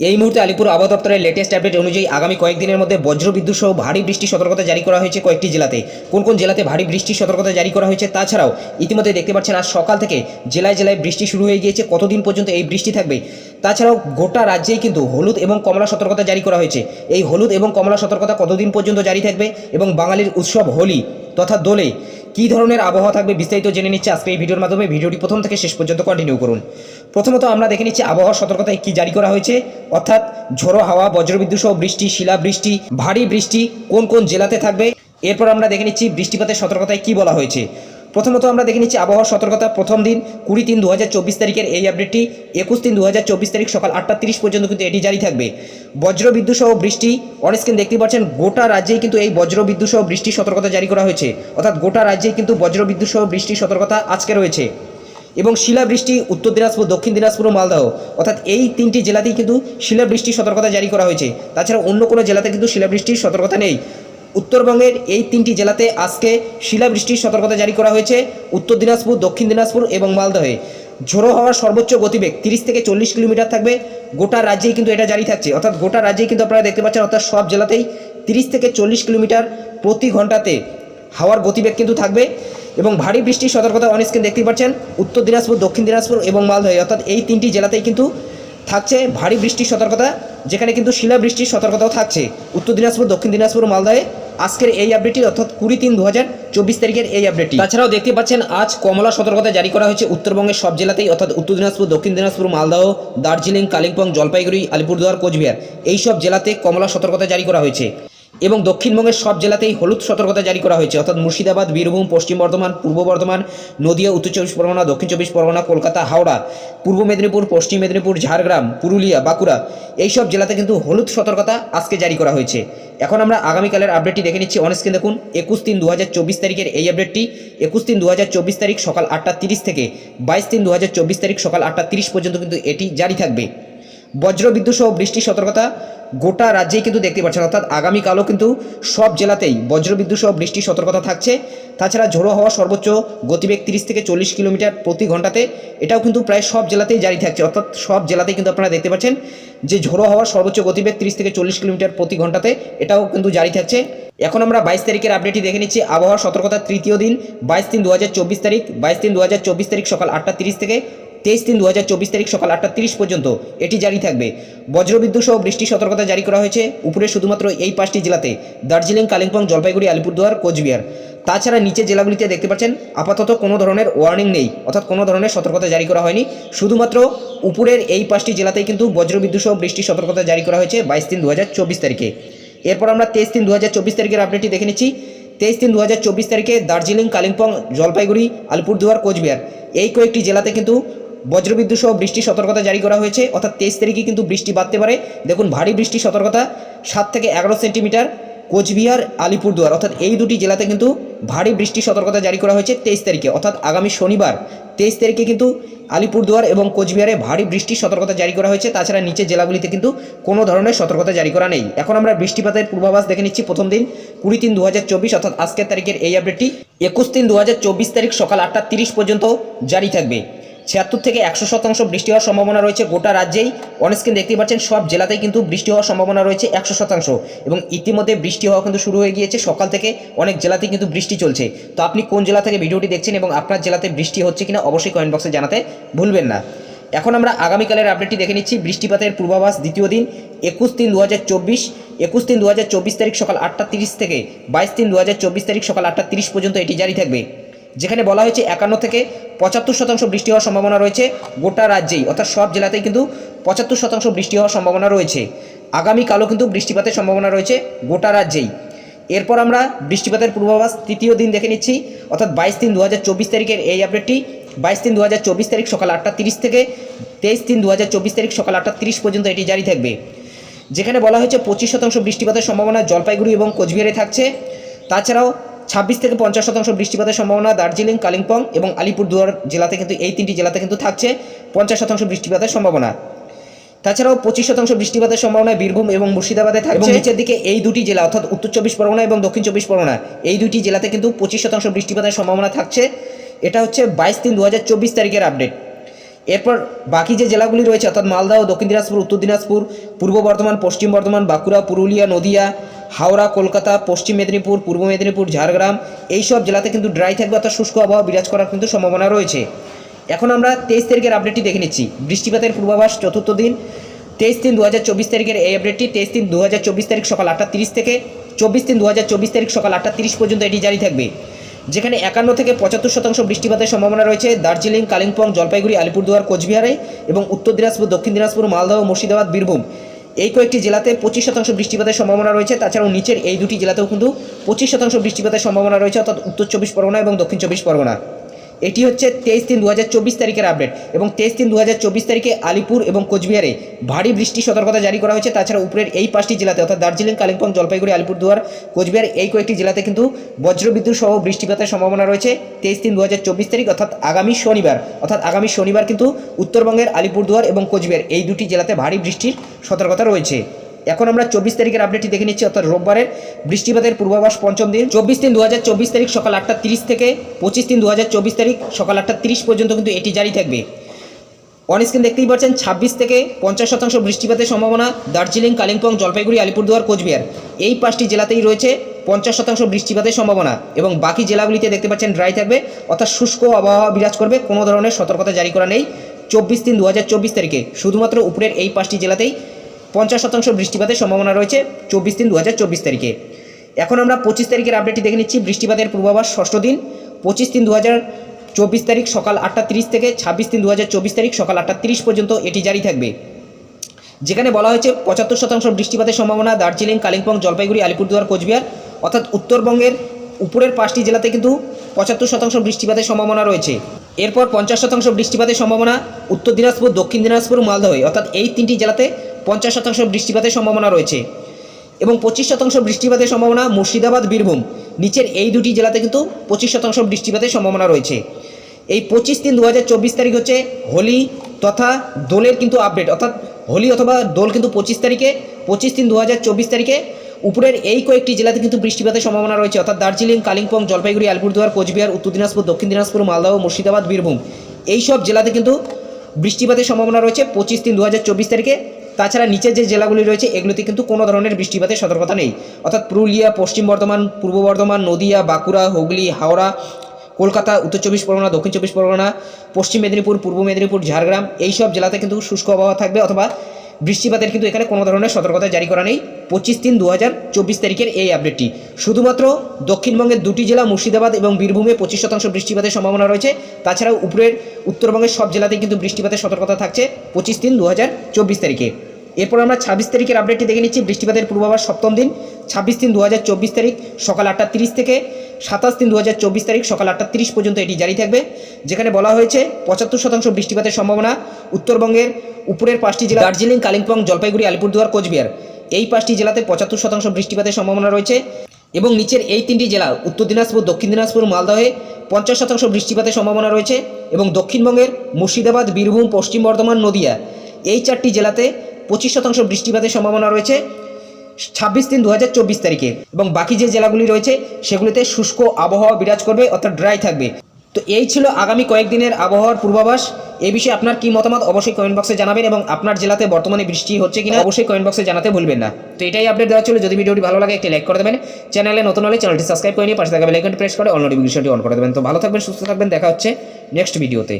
এই মুহূর্তে আলিপুর আবহাওয়া দপ্তরের লেটেস্ট আপডেট অনুযায়ী আগামী কয়েকদিনের মধ্যে বজ্রবিদ্যুৎ সহ ভারী বৃষ্টির সতর্কতা জারি করা হয়েছে কয়েকটি জেলাতে। কোন কোন জেলাতে ভারী বৃষ্টির সতর্কতা জারি করা হয়েছে তাছাড়াও ইতিমধ্যে দেখতে পাচ্ছেন আজ সকাল থেকে জেলায় জেলায় বৃষ্টি শুরু হয়ে গিয়েছে, কতদিন পর্যন্ত এই বৃষ্টি থাকবে? তাছাড়াও গোটা রাজ্যেই কিন্তু হলুদ এবং কমলা সতর্কতা জারি করা হয়েছে। এই হলুদ এবং কমলা সতর্কতা কতদিন পর্যন্ত জারি থাকবে এবং বাঙালির উৎসব হোলি তথা দোলে কী ধরনের আবহাওয়া থাকবে বিস্তারিত জেনে নিচ্ছে আজকে এই ভিডিওর মাধ্যমে। ভিডিওটি প্রথম থেকে শেষ পর্যন্ত কন্টিনিউ করুন। প্রথমত আমরা দেখে নিচ্ছি আবহাওয়া সতর্কতায় কি জারি করা হয়েছে। অর্থাৎ ঝোড়ো হাওয়া, বজ্রবিদ্যুৎ সহ বৃষ্টি শিলা বৃষ্টি ভারী বৃষ্টি কোন কোন জেলাতে থাকবে? এরপর আমরা দেখে নিচ্ছি বৃষ্টিপাতের সতর্কতায় কি বলা হয়েছে। প্রথমত আমরা দেখে নিচ্ছি আবহাওয়ার সতর্কতা প্রথম দিন কুড়ি তিন দু তারিখের এই আপডেটটি একুশ তিন দু তারিখ সকাল আটটা তিরিশ পর্যন্ত কিন্তু এটি জারি থাকবে। বজ্রবিদ্যুৎ সহ বৃষ্টি অনস্ক্রিন দেখতে পাচ্ছেন গোটা রাজ্যেই কিন্তু এই বজ্রবিদ্যুৎ সহ বৃষ্টির সতর্কতা জারি করা হয়েছে। অর্থাৎ গোটা রাজ্যেই কিন্তু বজ্রবিদ্যুৎ সহ বৃষ্টির সতর্কতা আজকে রয়েছে। এবং শিলাবৃষ্টি উত্তর দিনাজপুর, দক্ষিণ দিনাজপুর ও মালদহ। অর্থাৎ এই তিনটি জেলাতেই কিন্তু শিলাবৃষ্টির সতর্কতা জারি করা হয়েছে। তাছাড়া অন্য কোনো জেলাতে কিন্তু শিলাবৃষ্টির সতর্কতা নেই। উত্তরবঙ্গের এই তিনটি জেলাতে আজকে শিলাবৃষ্টির সতর্কতা জারি করা হয়েছে। উত্তর দিনাজপুর, দক্ষিণ দিনাজপুর এবং মালদহে। ঝোড়ো হওয়ার সর্বোচ্চ গতিবেগ তিরিশ থেকে চল্লিশ কিলোমিটার থাকবে। গোটা রাজ্যেই কিন্তু এটা জারি থাকছে। অর্থাৎ গোটা রাজ্যেই কিন্তু আপনারা দেখতে পাচ্ছেন, অর্থাৎ সব জেলাতেই তিরিশ থেকে চল্লিশ কিলোমিটার প্রতি ঘন্টাতে হাওয়ার গতিবেগ কিন্তু থাকবে এবং ভারী বৃষ্টির সতর্কতা অনেক স্ক্রিন দেখতেই পাচ্ছেন উত্তর দিনাজপুর, দক্ষিণ দিনাজপুর এবং মালদহে। অর্থাৎ এই তিনটি জেলাতেই কিন্তু থাকছে ভারী বৃষ্টির সতর্কতা, যেখানে কিন্তু শিলা বৃষ্টির সতর্কতাও থাকছে। উত্তর দিনাজপুর, দক্ষিণ দিনাজপুর, মালদহে আজকের এই আপডেটটি অর্থাৎ কুড়ি তিন দু তারিখের এই আপডেটটি তাছাড়াও দেখতে পাচ্ছেন, আজ কমলা সতর্কতা জারি করা হয়েছে উত্তরবঙ্গের সব জেলাতেই, অর্থাৎ উত্তর দিনাজপুর, দক্ষিণ দিনাজপুর, মালদহ, দার্জিলিং, কালিম্পং, জলপাইগুড়ি, আলিপুরদুয়ার, কোচবিহার। এই সব জেলাতে কমলা সতর্কতা জারি করা হয়েছে। এবং দক্ষিণবঙ্গের সব জেলাতেই হলুদ সতর্কতা জারি করা হয়েছে। অর্থাৎ মুর্শিদাবাদ, বীরভূম, পশ্চিম বর্ধমান, পূর্ব বর্ধমান, নদিয়া, উত্তর চব্বিশ পরগনা, দক্ষিণ চব্বিশ পরগনা, কলকাতা, হাওড়া, পূর্ব মেদিনীপুর, পশ্চিম মেদিনীপুর, ঝাড়গ্রাম, পুরুলিয়া, বাঁকুড়া এই সব জেলাতে কিন্তু হলুদ সতর্কতা আজকে জারি করা হয়েছে। এখন আমরা আগামীকালের আপডেটটি দেখে নিচ্ছি। অনস্ক্রিন দেখুন, একুশ তিন দু তারিখের এই আপডেটটি একুশ তিন দু তারিখ সকাল আটটা তিরিশ থেকে বাইশ তিন দু তারিখ সকাল আটটা তিরিশ পর্যন্ত কিন্তু এটি জারি থাকবে। বজ্রবিদ্যুৎ সহ বৃষ্টির সতর্কতা গোটা রাজ্যেই কিন্তু দেখতে পাচ্ছেন, অর্থাৎ আগামীকালও কিন্তু সব জেলাতেই বজ্রবিদ্যুৎ সহ বৃষ্টির সতর্কতা থাকছে। তাছাড়া ঝোড়ো হওয়া সর্বোচ্চ গতিবেগ তিরিশ থেকে চল্লিশ কিলোমিটার প্রতি ঘন্টাতে এটাও কিন্তু প্রায় সব জেলাতেই জারি থাকছে, অর্থাৎ সব জেলাতেই কিন্তু আপনারা দেখতে পাচ্ছেন যে ঝোড়ো হওয়ার সর্বোচ্চ গতিবেগ তিরিশ থেকে চল্লিশ কিলোমিটার প্রতি ঘন্টাতে এটাও কিন্তু জারি থাকছে। এখন আমরা বাইশ তারিখের আপডেটটি দেখে নিচ্ছি আবহাওয়া সতর্কতার তৃতীয় দিন, বাইশ তিন দু তারিখ, বাইশ তিন দু তারিখ সকাল আটটা তিরিশ থেকে তেইশ তিন দু তারিখ সকাল আটটা তিরিশ পর্যন্ত এটি জারি থাকবে। বজ্রবিদ্যুৎ সহ বৃষ্টির সতর্কতা জারি করা হয়েছে। উপরে শুধুমাত্র এই পাঁচটি জেলাতে দার্জিলিং, কালিম্পং, জলপাইগুড়ি, আলিপুরদুয়ার, কোচবিহার। তাছাড়া নিচে জেলাগুলিতে দেখতে পাচ্ছেন, আপাতত কোনো ধরনের ওয়ার্নিং নেই, অর্থাৎ কোনো ধরনের সতর্কতা জারি করা হয়নি। শুধুমাত্র উপরের এই পাঁচটি জেলাতেই কিন্তু বজ্রবিদ্যুৎ সহ বৃষ্টির সতর্কতা জারি করা হয়েছে বাইশ তিন দু তারিখে। এরপর আমরা তেইশ তিন দু তারিখের আপডেটটি দেখে নিচ্ছি। তেইশ তিন দু তারিখে দার্জিলিং, কালিম্পং, জলপাইগুড়ি, আলিপুরদুয়ার, কোচবিহার এই কয়েকটি জেলাতে কিন্তু বজ্রবিদ্যুৎ সহ বৃষ্টির সতর্কতা জারি করা হয়েছে, অর্থাৎ তেইশ তারিখে কিন্তু বৃষ্টি বাড়তে পারে। দেখুন, ভারী বৃষ্টির সতর্কতা, সাত থেকে এগারো সেন্টিমিটার, কোচবিহার, আলিপুরদুয়ার, অর্থাৎ এই দুটি জেলাতে কিন্তু ভারী বৃষ্টির সতর্কতা জারি করা হয়েছে তেইশ তারিখে, অর্থাৎ আগামী শনিবার। তেইশ তারিখে কিন্তু আলিপুরদুয়ার এবং কোচবিহারে ভারী বৃষ্টির সতর্কতা জারি করা হয়েছে, তাছাড়া নিচের জেলাগুলিতে কিন্তু কোনো ধরনের সতর্কতা জারি করা নেই। এখন আমরা বৃষ্টিপাতের পূর্বাভাস দেখে নিচ্ছি প্রথম দিন, কুড়ি তিন দু অর্থাৎ আজকের তারিখের এই আপডেটটি একুশ তিন দু তারিখ সকাল আটটা তিরিশ পর্যন্ত জারি থাকবে। ছিয়াত্তর থেকে একশো শতাংশ বৃষ্টি হওয়ার সম্ভাবনা রয়েছে গোটা রাজ্যেই। অনস্ক্রিন দেখতেই পাচ্ছেন, সব জেলাতেই কিন্তু বৃষ্টি হওয়ার সম্ভাবনা রয়েছে একশো শতাংশ। এবং ইতিমধ্যে বৃষ্টি হওয়া কিন্তু শুরু হয়ে গিয়েছে, সকাল থেকে অনেক জেলাতেই কিন্তু বৃষ্টি চলছে। তো আপনি কোন জেলা থেকে ভিডিওটি দেখছেন এবং আপনার জেলাতে বৃষ্টি হচ্ছে কিনা অবশ্যই কমেন্ট বক্সে জানাতে ভুলবেন না। এখন আমরা আগামীকালের আপডেটটি দেখে নিচ্ছি। বৃষ্টিপাতের পূর্বাভাস দ্বিতীয় দিন, একুশ তিন দু হাজার চব্বিশ, একুশ তিন দু হাজার চব্বিশ তারিখ সকাল আটটা তিরিশ থেকে, বাইশ তিন দু হাজার চব্বিশ তারিখ সকাল আটটা তিরিশ পর্যন্ত এটি জারি থাকবে। যেখানে বলা হয়েছে একান্ন থেকে পঁচাত্তর শতাংশ বৃষ্টি হওয়ার সম্ভাবনা রয়েছে গোটা রাজ্যেই, অর্থাৎ সব জেলাতেই কিন্তু পঁচাত্তর শতাংশ বৃষ্টি হওয়ার সম্ভাবনা রয়েছে। আগামীকালও কিন্তু বৃষ্টিপাতের সম্ভাবনা রয়েছে গোটা রাজ্যেই। এরপর আমরা বৃষ্টিপাতের পূর্বাভাস তৃতীয় দিন দেখে নিচ্ছি, অর্থাৎ বাইশ তিন দু তারিখের এই আপডেটটি। বাইশ তিন দু তারিখ সকাল আটটা তিরিশ থেকে তেইশ তিন দু তারিখ সকাল আটটা তিরিশ পর্যন্ত এটি জারি থাকবে। যেখানে বলা হয়েছে পঁচিশ শতাংশ বৃষ্টিপাতের সম্ভাবনা জলপাইগুড়ি এবং কোচবিহারে থাকছে। তাছাড়াও ছাব্বিশ থেকে পঞ্চাশ শতাংশ বৃষ্টিপাতের সম্ভাবনা দার্জিলিং কালিম্পং এবং আলিপুরদুয়ার জেলাতে কিন্তু এই তিনটি জেলাতে কিন্তু থাকছে পঞ্চাশ শতাংশ বৃষ্টিপাতের সম্ভাবনা। তাছাড়াও পঁচিশ শতাংশ বৃষ্টিপাতের সম্ভাবনা বীরভূম এবং মুর্শিদাবাদে থাকছে। নিচের দিকে এই দুটি জেলা অর্থাৎ উত্তর চব্বিশ পরগনা এবং দক্ষিণ চব্বিশ পরগনা এই দুটি জেলাতে কিন্তু পঁচিশ শতাংশ বৃষ্টিপাতের সম্ভাবনা থাকছে। এটা হচ্ছে বাইশ তিন দু হাজার চব্বিশ তারিখের আপডেট। এরপর বাকি যে জেলাগুলি রয়েছে অর্থাৎ মালদা ও দক্ষিণ দিনাজপুর উত্তর দিনাজপুর পূর্ব বর্ধমান পশ্চিম বর্ধমান বাঁকুড়া পুরুলিয়া নদিয়া হাওড়া, কলকাতা, পশ্চিম মেদিনীপুর, পূর্ব মেদিনীপুর, ঝাড়গ্রাম এই সব জেলাতে কিন্তু ড্রাই থাকবে অর্থাৎ শুষ্ক আবহাওয়া বিরাজ করার কিন্তু সম্ভাবনা রয়েছে। এখন আমরা তেইশ তারিখের আপডেটটি দেখে নিচ্ছি। বৃষ্টিপাতের পূর্বাভাস চতুর্থ দিন, তেইশ তিন দু তারিখের এই আপডেটটি তেইশ তিন দু তারিখ সকাল আটটা তিরিশ থেকে চব্বিশ তিন দু তারিখ সকাল আটটা তিরিশ পর্যন্ত এটি জারি থাকবে। যেখানে একান্ন থেকে পঁচাত্তর শতাংশ বৃষ্টিপাতের সম্ভাবনা রয়েছে দার্জিলিং, কালিম্পং, জলপাইগুড়ি, আলিপুরদুয়ার, কোচবিহারে এবং উত্তর দিনাজপুর, দক্ষিণ দিনাজপুর, মালদহ, মুর্শিদাবাদ, বীরভূম। এই কয়েকটি জেলাতে পঁচিশ শতাংশ বৃষ্টিপাতের সম্ভাবনা রয়েছে। তাছাড়াও নিচের এই দুটি জেলাতেও কিন্তু পঁচিশ শতাংশ বৃষ্টিপাতের সম্ভাবনা রয়েছে, অর্থাৎ উত্তর চব্বিশ পরগনা এবং দক্ষিণ চব্বিশ পরগনা। এটি হচ্ছে তেইশ তিন দু তারিখের আপডেট এবং তেইশ তিন দু তারিখে আলিপুর এবং কোচবিহারে ভারী বৃষ্টি সতর্কতা জারি করা হয়েছে। তাছাড়া উপরের এই পাঁচটি জেলাতে অর্থাৎ দার্জিলিং, কালিম্পং, জলপাইগুড়ি, আলিপুরদুয়ার, কোচবিহার এই কয়েকটি জেলাতে কিন্তু বজ্রবিদ্যুৎ সহ বৃষ্টিপাতের সম্ভাবনা রয়েছে। তেইশ তিন দু তারিখ অর্থাৎ আগামী শনিবার, অর্থাৎ আগামী শনিবার কিন্তু উত্তরবঙ্গের আলিপুরদুয়ার এবং কোচবিহার এই দুটি জেলাতে ভারী বৃষ্টির সতর্কতা রয়েছে। এখন আমরা চব্বিশ তারিখের আপডেটটি দেখে নিচ্ছি, অর্থাৎ রোববারের বৃষ্টিপাতের পূর্বাভাস পঞ্চম দিন। চব্বিশ তিন দু তারিখ সকাল আটটা তিরিশ থেকে পঁচিশ তিন দু তারিখ সকাল আটটা তিরিশ পর্যন্ত কিন্তু এটি জারি থাকবে। অন স্ক্রিন দেখতেই পাচ্ছেন, ছাব্বিশ থেকে পঞ্চাশ শতাংশ বৃষ্টিপাতের সম্ভাবনা দার্জিলিং, কালিম্পং, জলপাইগুড়ি, আলিপুরদুয়ার, কোচবিহার। এই পাঁচটি জেলাতেই রয়েছে পঞ্চাশ শতাংশ বৃষ্টিপাতের সম্ভাবনা এবং বাকি জেলাগুলিতে দেখতে পাচ্ছেন ড্রাই থাকবে, অর্থাৎ শুষ্ক আবহাওয়া বিরাজ করবে, কোনো ধরনের সতর্কতা জারি করা নেই। চব্বিশ তিন দু তারিখে। শুধুমাত্র উপরের এই পাঁচটি জেলাতেই পঞ্চাশ শতাংশ বৃষ্টিপাতের সম্ভাবনা রয়েছে চব্বিশ দিন দু হাজার চব্বিশ তারিখে। এখন আমরা পঁচিশ তারিখের আপডেটটি দেখে নিচ্ছি। বৃষ্টিপাতের পূর্বাভাস ষষ্ঠ দিন, পঁচিশ তিন দু চব্বিশ তারিখ সকাল আটটা তিরিশ থেকে ছাব্বিশ তিন দু তারিখ সকাল আটটা তিরিশ পর্যন্ত এটি জারি থাকবে। যেখানে বলা হয়েছে পঁচাত্তর শতাংশ বৃষ্টিপাতের সম্ভাবনা দার্জিলিং, কালিম্পং, জলপাইগুড়ি, আলিপুরদুয়ার, কোচবিহার অর্থাৎ উত্তরবঙ্গের উপরের পাঁচটি জেলাতে কিন্তু পঁচাত্তর শতাংশ বৃষ্টিপাতের সম্ভাবনা রয়েছে। এরপর পঞ্চাশ শতাংশ বৃষ্টিপাতের সম্ভাবনা উত্তর দিনাজপুর, দক্ষিণ দিনাজপুর মালদহে অর্থাৎ এই তিনটি জেলাতে পঞ্চাশ শতাংশ বৃষ্টিপাতের সম্ভাবনা রয়েছে এবং পঁচিশ শতাংশ বৃষ্টিপাতের সম্ভাবনা মুর্শিদাবাদ, বীরভূম। নিচের এই দুটি জেলাতে কিন্তু পঁচিশ শতাংশ বৃষ্টিপাতের সম্ভাবনা রয়েছে। এই পঁচিশ তিন দু তারিখ হচ্ছে হোলি তথা দোলের কিন্তু আপডেট অর্থাৎ হোলি অথবা দোল কিন্তু পঁচিশ তারিখে, পঁচিশ তিন দু তারিখে উপরের এই কয়েকটি জেলাতে কিন্তু বৃষ্টিপাতের সম্ভাবনা রয়েছে, অর্থাৎ দার্জিলিং, কালিম্পং, জলপাইগুড়ি, আলিপুরদুয়ার, কোচবিহার, উত্তর দিনাজপুর, দক্ষিণ দিনাজপুর, মালদহ, মুর্শিদাবাদ, বীরভূম। এই সব জেলাতে কিন্তু বৃষ্টিপাতের সম্ভাবনা রয়েছে পঁচিশ তিন দু তারিখে। তাছাড়া নিচের যে জেলাগুলি রয়েছে, এগুলিতে কিন্তু কোনো ধরনের বৃষ্টিপাতের সতর্কতা নেই। অর্থাৎ পুরুলিয়া, পশ্চিম বর্ধমান, পূর্ব বর্ধমান, নদিয়া, বাঁকুড়া, হুগলি, হাওড়া, কলকাতা, উত্তর চব্বিশ পরগনা, দক্ষিণ চব্বিশ পরগনা, পশ্চিম মেদিনীপুর, পূর্ব মেদিনীপুর, ঝাড়গ্রাম, এইসব জেলাতে কিন্তু শুষ্ক আবহাওয়া থাকবে অথবা বৃষ্টিপাতের কিন্তু এখানে কোনো ধরনের সতর্কতা জারি করা নেই। পঁচিশ তিন দু তারিখের এই আপডেটটি শুধুমাত্র দক্ষিণবঙ্গের দুটি জেলা, মুর্শিদাবাদ এবং বীরভূমে পঁচিশ শতাংশ বৃষ্টিপাতের সম্ভাবনা রয়েছে। তাছাড়াও উপরের, উত্তরবঙ্গের সব জেলাতেই কিন্তু বৃষ্টিপাতের সতর্কতা থাকছে পঁচিশ তিন দু তারিখে। এরপর আমরা ছাব্বিশ তারিখের আপডেটটি দেখে নিচ্ছি। বৃষ্টিপাতের পূর্বাভাস সপ্তম দিন। ছাব্বিশ তিন দু তারিখ সকাল আটটা তিরিশ থেকে সাতাশ তিন দু তারিখ সকাল আটটা তিরিশ পর্যন্ত এটি জারি থাকবে, যেখানে বলা হয়েছে পঁচাত্তর শতাংশ বৃষ্টিপাতের সম্ভাবনা উত্তরবঙ্গের উপরের পাঁচটি জেলা দার্জিলিং, কালিম্পং, জলপাইগুড়ি, আলিপুরদুয়ার, কোচবিহার। এই পাঁচটি জেলাতে পঁচাত্তর শতাংশ বৃষ্টিপাতের সম্ভাবনা রয়েছে এবং নিচের এই তিনটি জেলা উত্তর দিনাজপুর, দক্ষিণ দিনাজপুর, মালদহে পঞ্চাশ শতাংশ বৃষ্টিপাতের সম্ভাবনা রয়েছে এবং দক্ষিণবঙ্গের মুর্শিদাবাদ, বীরভূম, পশ্চিম বর্ধমান, নদিয়া এই চারটি জেলাতে পঁচিশ শতাংশ বৃষ্টিপাতের সম্ভাবনা রয়েছে ছাব্বিশ তিন দু তারিখে। এবং বাকি যে জেলাগুলি রয়েছে, সেগুলিতে শুষ্ক আবহাওয়া বিরাজ করবে, অর্থাৎ ড্রাই থাকবে। তো এই ছিল আগামী কয়েকদিনের আবহাওয়ার পূর্বাভাস। এই বিষয়ে আপনার কি মতামত অবশ্যই কমেন্ট বক্সে জানাবেন এবং আপনার জেলাতে বর্তমানে বৃষ্টি হচ্ছে কিনা অবশ্যই কমেন্ট বক্সে জানাতে ভুলবেন না। তো এটাই আপডেট দেওয়া ছিল। যদি ভিডিওটি ভালো লাগে, একটি লাইক করে দেবেন। চ্যানেলে নতুন হলে চ্যানেলটি সাবস্ক্রাইব করে নিয়ে পাশে থাকা বেলাইকনটি প্রেস করে, অল নোটিফিকেশনটি অন করে দেবেন। তো ভালো থাকবেন, সুস্থ থাকবেন। দেখা হচ্ছে নেক্সট ভিডিওতে